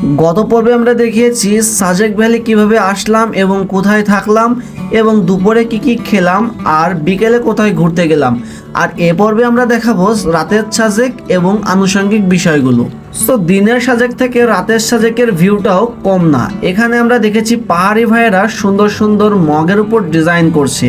গত পর্বে আমরা দেখিয়েছি সাজেক ভ্যালি কীভাবে আসলাম এবং কোথায় থাকলাম এবং দুপুরে কি কি খেলাম আর বিকেলে কোথায় ঘুরতে গেলাম। আর এ পর্বে আমরা দেখাবো রাতের সাজেক এবং আনুষঙ্গিক বিষয়গুলো। তো দিনের সাজেক থেকে রাতের সাজেকের ভিউটাও কম না। এখানে আমরা দেখেছি পাহাড়ি ভাইয়েরা সুন্দর সুন্দর মগের উপর ডিজাইন করছে।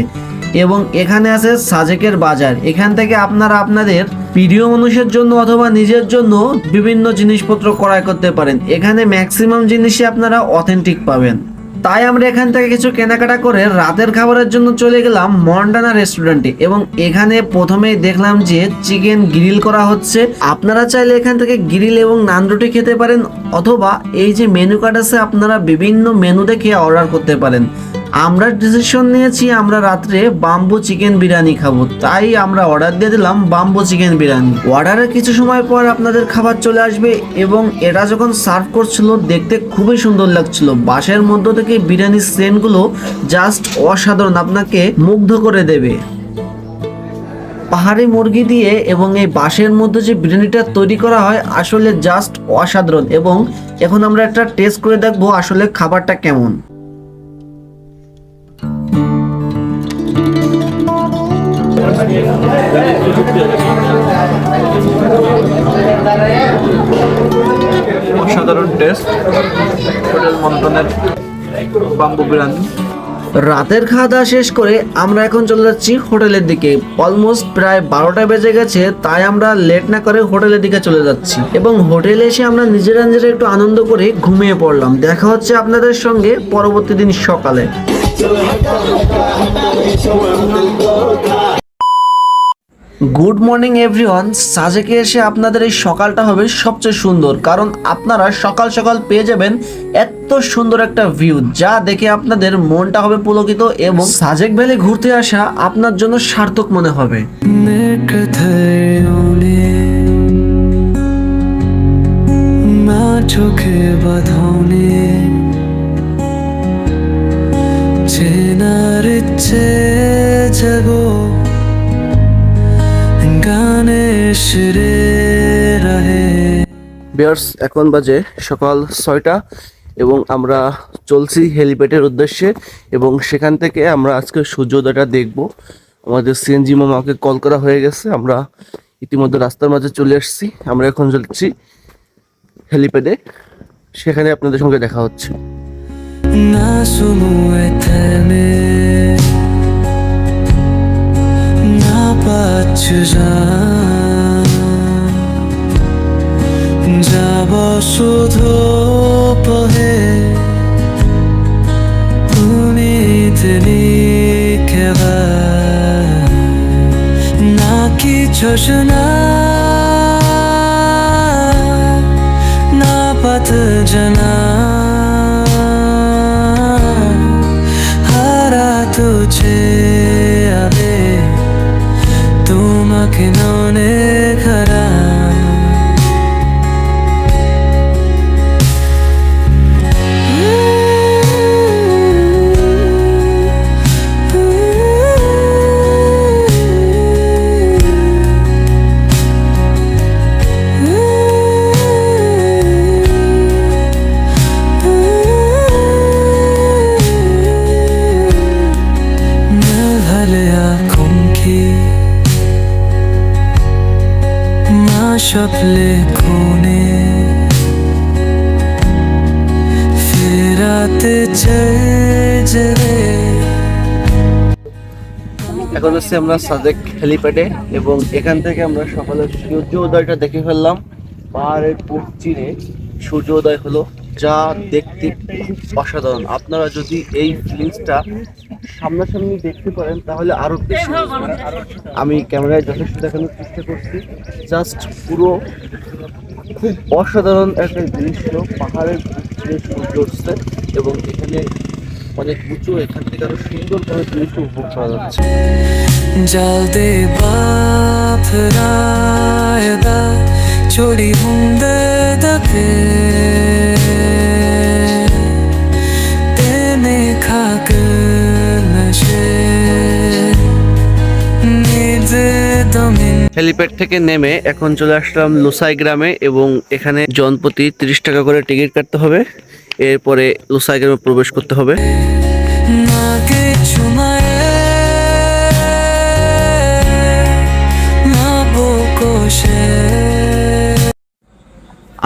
এবং এখানে আছে সাজেকের বাজার। এখান থেকে আপনারা আপনাদের প্রিয় মানুষের জন্য অথবা নিজের জন্য বিভিন্ন জিনিসপত্র ক্রয় করতে পারেন। এখানে ম্যাক্সিমাম জিনিসই আপনারা অথেন্টিক পাবেন। তাই আমরা এখান থেকে কিছু কেনাকাটা করে রাতের খাবারের জন্য চলে গেলাম মন্ডানা রেস্টুরেন্টে এবং এখানে প্রথমেই দেখলাম যে চিকেন গ্রিল করা হচ্ছে। আপনারা চাইলে এখান থেকে গ্রিল এবং নান রুটি খেতে পারেন অথবা এই যে মেনু কার্ড আছে, আপনারা বিভিন্ন মেনু দেখে অর্ডার করতে পারেন। আমরা ডিসিশন নিয়েছি, আমরা রাত্রে বাম্বু চিকেন বিরিয়ানি খাব। তাই আমরা অর্ডার দিয়ে দিলাম বাম্বু চিকেন বিরিয়ানি। অর্ডারের কিছু সময় পর আপনাদের খাবার চলে আসবে এবং এটা যখন সার্ভ করছিল, দেখতে খুবই সুন্দর লাগছিল। বাসের মধ্য থেকে বিরিয়ানির সেন্টগুলো জাস্ট অসাধারণ আপনাকে মুগ্ধ করে দেবে। পাহাড়ি মুরগি দিয়ে এবং এই বাঁশের মধ্যে যে বিরিয়ানিটা তৈরি করা হয়, আসলে জাস্ট অসাধারণ এবং এখন আমরা একটা টেস্ট করে দেখব আসলে খাবারটা কেমন। অসাধারণ টেস্ট। হোটেল মন্টনের বাম্বু বিরিয়ানি রাতের খাওয়া দাওয়া শেষ করে আমরা এখন চলে যাচ্ছি হোটেলের দিকে। অলমোস্ট প্রায় বারোটা বেজে গেছে, তাই আমরা লেট না করে হোটেলের দিকে চলে যাচ্ছি। এবং হোটেলে এসে আমরা নিজেরা নিজেরা একটু আনন্দ করে ঘুমিয়ে পড়লাম। দেখা হচ্ছে আপনাদের সঙ্গে পরবর্তী দিন সকালে। গুড মর্নিং এভরিওয়ান সাজেকে এসে আপনাদের এই সকালটা হবে সবচেয়ে সুন্দর, কারণ আপনারা সকাল সকাল পেয়ে যাবেন এত সুন্দর একটা ভিউ যা দেখে আপনাদের মনটা হবে পুলকিত এবং সাজেক ভ্যালি ঘুরতে আসা আপনার জন্য সার্থক মনে হবে। চোখে বাঁধনে, চেনার চেয়ে বিয়ার্স এখন বাজে সকাল ছয়টা এবং আমরা চলছি হেলিপ্যাডের উদ্দেশ্যে এবং সেখান থেকে আমরা আজকে সূর্যোদয়টা দেখব। আমাদের সিএনজি মামাকে কল করা হয়ে গেছে। আমরা ইতিমধ্যে রাস্তার মাঝে চলে এসেছি। আমরা এখন চলছি হেলিপ্যাডে। সেখানে আপনাদের সঙ্গে দেখা হচ্ছে। 나 যা যাব শুধু পহে। তুমি তিনি খেবা না কি ছসনা সব লেখনে। ফেরাতে এখন হচ্ছে আমরা সাদেক হেলিপ্যাডে এবং এখান থেকে আমরা সকালে সূর্যোদয়টা দেখে ফেললাম। পাহাড়ের পশ্চিমে সূর্যোদয় হলো, যা দেখতে অসাধারণ। আপনারা যদি এই ফিলিংসটা সামনাসামনি দেখতে পারেন তাহলে আরও আমি ক্যামেরায় যথেষ্ট দেখানোর চেষ্টা করছি। জাস্ট পুরো খুব অসাধারণ একটা দৃশ্য পাহাড়ের সূর্য উঠছে এবং এখানে অনেক উঁচু এখান থেকে আরও সুন্দরভাবে দৃশ্য উপভোগ করা যাচ্ছে। জলদে বাফরায়দা হুন্দে দকে। হেলিপ্যাড থেকে নেমে এখন চলে আসলাম লুসাই গ্রামে এবং এখানে জনপ্রতি তিরিশ টাকা করে টিকিট কাটতে হবে। এরপরে লুসাই গ্রামে প্রবেশ করতে হবে।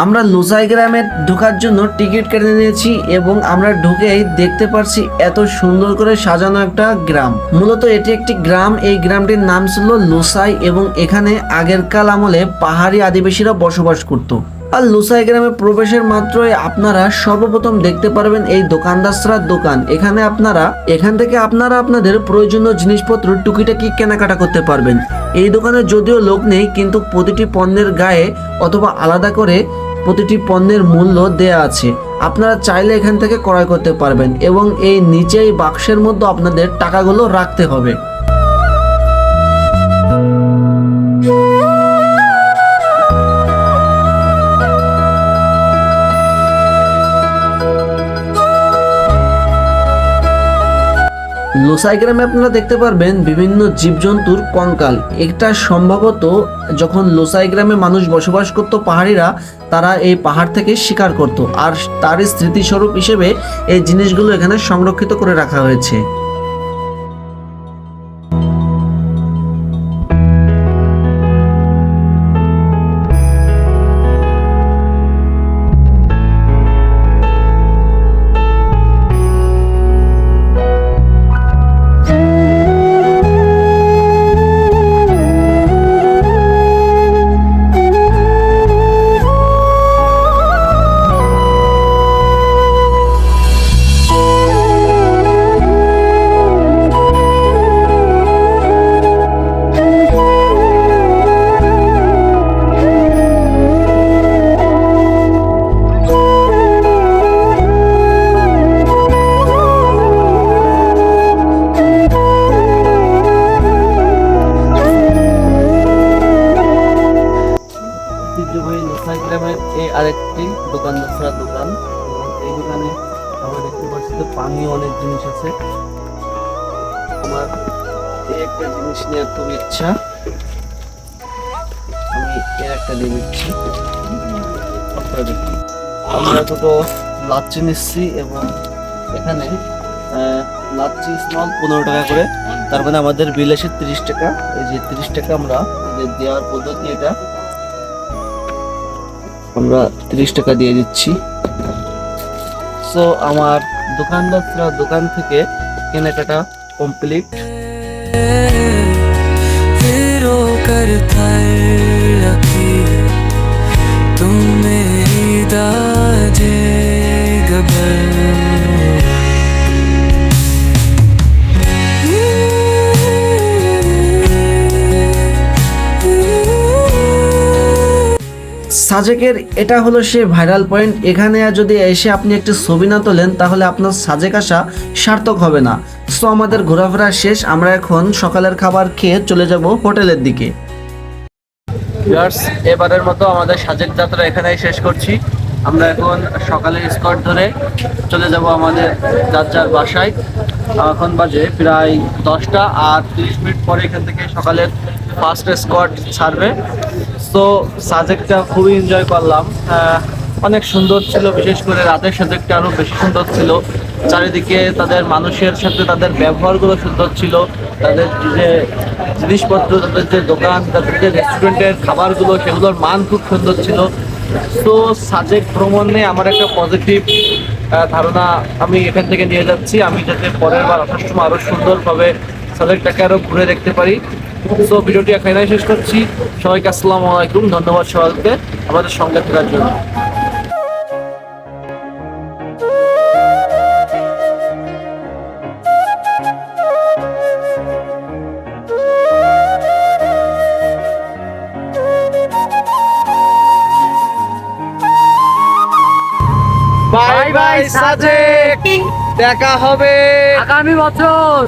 আমরা লোসাই গ্রামে ঢোকার জন্য টিকিট কেটে নিয়েছি এবং আমরা ঢুকেই দেখতে পারছি এত সুন্দর করে সাজানো একটা গ্রাম। মূলত এটি একটি গ্রাম। এই গ্রামটির নাম ছিল লোসাই এবং এখানে আগের কাল আমলে পাহাড়ি আদিবাসীরা বসবাস করত। আর লুসাই গ্রামে প্রবেশের মাত্রই আপনারা সর্বপ্রথম দেখতে পারবেন এই দোকানদাসরার দোকান। এখানে আপনারা, এখান থেকে আপনারা আপনাদের প্রয়োজনীয় জিনিসপত্র টুকিটাকি কেনাকাটা করতে পারবেন। এই দোকানে যদিও লোক নেই, কিন্তু প্রতিটি পণ্যের গায়ে অথবা আলাদা করে প্রতিটি পণ্যের মূল্য দেয়া আছে। আপনারা চাইলে এখান থেকে ক্রয় করতে পারবেন এবং এই নিচেই বাক্সের মধ্যে আপনাদের টাকাগুলো রাখতে হবে। লোসাই গ্রামে আপনারা দেখতে পারবেন বিভিন্ন জীবজন্তুর কঙ্কাল। এটা সম্ভবত যখন লোসাইগ্রামে মানুষ বসবাস করত পাহাড়িরা, তারা এই পাহাড় থেকে শিকার করত। আর তার স্মৃতিস্বরূপ হিসেবে এই জিনিসগুলো এখানে সংরক্ষিত করে রাখা হয়েছে। আমার এই একটা জিনিস নেওয়ার খুব ইচ্ছা? আমি এর একটা দিয়ে দিচ্ছি। আমরা দুটো লাচ্ছি নিচ্ছি এবং এখানে লাচ্ছি স্মল পনেরো টাকা করে। তার মানে আমাদের বিল এসে তিরিশ টাকা। এই যে তিরিশ টাকা আমরা দেওয়ার পদ্ধতি এটা। আমরা তিরিশ টাকা দিয়ে দিচ্ছি। সো আমার দোকানদাররা দোকান থেকে কেনাকাটা complete. সাজেকের এটা হলো সে ভাইরাল পয়েন্ট। এখানে যদি এসে আপনি একটি ছবি না তোলেন, তাহলে আপনার সাজেক আসা সার্থক হবে না। সো আমাদের ঘোরাফেরা শেষ। আমরা এখন সকালের খাবার খেয়ে চলে যাব হোটেলের দিকে। এবারের মতো আমাদের সাজেক যাত্রা এখানেই শেষ করছি। আমরা এখন সকালের স্কট ধরে চলে যাব আমাদের যার যার বাসায়। এখন বাজে প্রায় দশটা আর তিরিশ মিনিট পরে এখান থেকে সকালের ফার্স্ট স্কট ছাড়বে। তো সাজেকটা খুবই এনজয় করলাম। অনেক সুন্দর ছিল, বিশেষ করে রাতের সাজেকটা আরও বেশি সুন্দর ছিল। চারিদিকে তাদের মানুষের সাথে তাদের ব্যবহারগুলো সুন্দর ছিল। তাদের যে জিনিসপত্র, তাদের যে দোকান, তাদের যে রেস্টুরেন্টের খাবারগুলো, সেগুলোর মান খুব সুন্দর ছিল। তো সাজেক ভ্রমণে আমার একটা পজিটিভ ধারণা আমি এখান থেকে নিয়ে যাচ্ছি। আমি যাতে পরের বার আসার সময় আরও সুন্দরভাবে সাজেকটাকে আরও ঘুরে দেখতে পারি। তো ভিডিওটি এখানে শেষ করছি। সবাইকে আসসালামু আলাইকুম। ধন্যবাদ সবাইকে আমাদের সঙ্গে থাকার জন্য। বাই বাই সাজেক দেখা হবে। আগামী বছর।